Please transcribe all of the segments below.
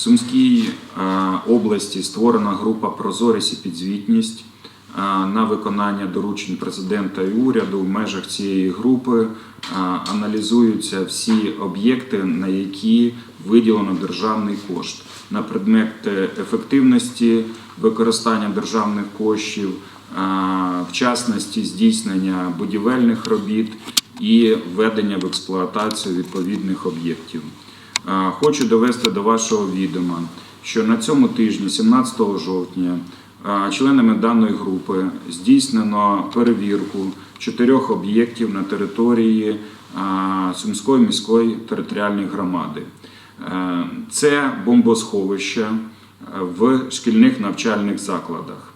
Сумській е, області створена група Прозорість і підзвітність е, на виконання доручень президента і уряду. В межах цієї групи е, аналізуються всі об'єкти, на які виділено державний кошт на предмет ефективності використання державних коштів, вчасності здійснення будівельних робіт і введення в експлуатацію відповідних об'єктів. Хочу довести до вашого відома, що на цьому тижні, 17 жовтня, членами даної групи здійснено перевірку чотирьох об'єктів на території Сумської міської територіальної громади. Це бомбосховища е, в шкільних навчальних закладах.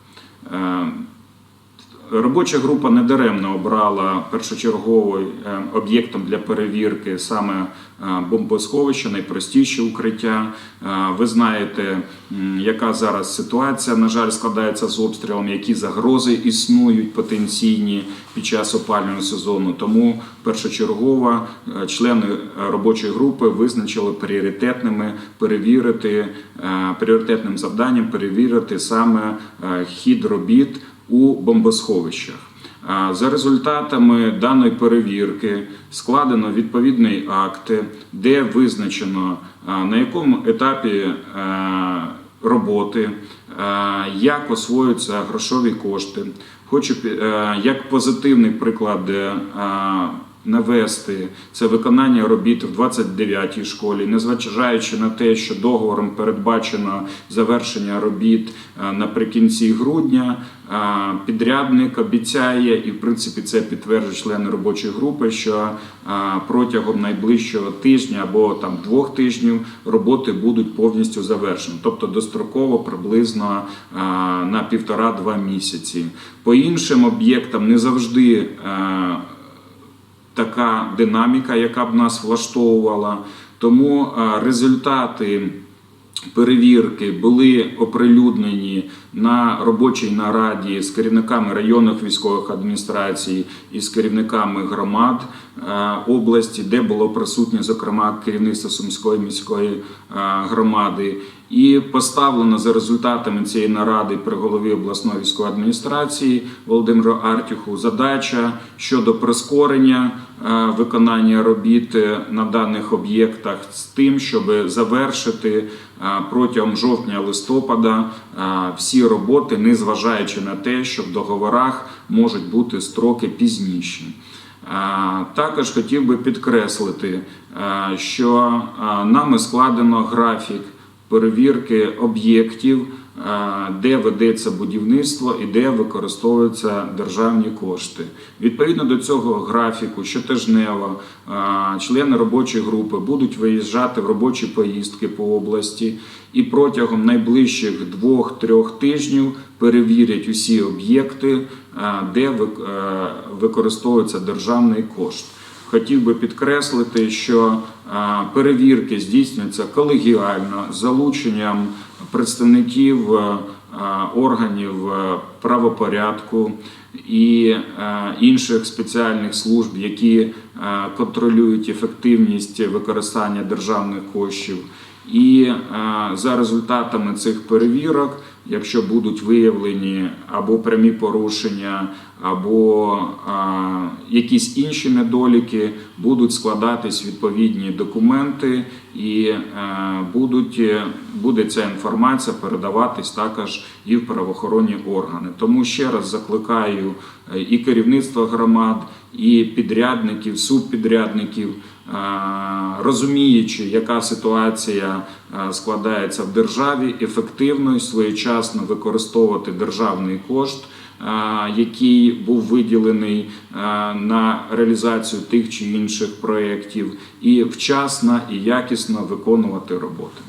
Робоча група недаремно обрала першочерговим е, об'єктом для перевірки саме е, бомбосховище, найпростіше укриття. Е, Ви знаєте, яка зараз ситуація, на жаль, складається з обстрілами, які загрози існують потенційні під час опалювального сезону. Тому першочергово члени робочої групи визначили пріоритетними перевірити пріоритетним завданням перевірити саме хід робіт у бомбосховищах. За результатами даної перевірки складено відповідний акт, де визначено на якому етапі е, роботи, е, як освоюються грошові кошти. Хочу е, як позитивний приклад навести це виконання робіт в 29-й школі, незважаючи на те, що договором передбачено завершення робіт е, наприкінці грудня. е, Підрядник обіцяє, і в принципі це підтверджують члени робочої групи, що е, протягом найближчого тижня або там двох тижнів роботи будуть повністю завершені, тобто достроково приблизно на півтора-два місяці. По іншим об'єктам не завжди. Така динаміка, яка б нас влаштовувала. Тому е, результати перевірки були оприлюднені на робочій нараді з керівниками районних військових адміністрацій і з керівниками громад е, області, де було присутнє, зокрема, керівництво Сумської міської е, громади. І поставлено за результатами цієї наради при голові обласної військової адміністрації Володимиру Артюху задача щодо прискорення е, виконання робіт е, на даних об'єктах з тим, щоб завершити е, протягом жовтня-листопада всі роботи, незважаючи на те, що в договорах можуть бути строки пізніші. Також хотів би підкреслити, що нами складено графік перевірки об'єктів, е, де ведеться будівництво і де використовуються державні кошти. Відповідно до цього графіку, щотижнево е, члени робочої групи будуть виїжджати в робочі поїздки по області і протягом найближчих двох-трьох тижнів перевірять усі об'єкти, е, де використовується державний кошт. Хотів би підкреслити, що е, перевірки здійснюються колегіально з залученням представників е, е, органів правопорядку і інших спеціальних служб, які контролюють ефективність використання державних коштів. І е, за результатами цих перевірок, якщо будуть виявлені або прямі порушення, або е, якісь інші недоліки, будуть складатись відповідні документи, і е, будуть, буде ця інформація передаватись також і в правоохоронні органи. Тому ще раз закликаю і керівництво громад, і підрядників, субпідрядників. Е, розуміючи, яка ситуація е, складається в державі, ефективно і своєчасно використовувати державний кошт, е, який був виділений на реалізацію тих чи інших проєктів, і вчасно і якісно виконувати роботи.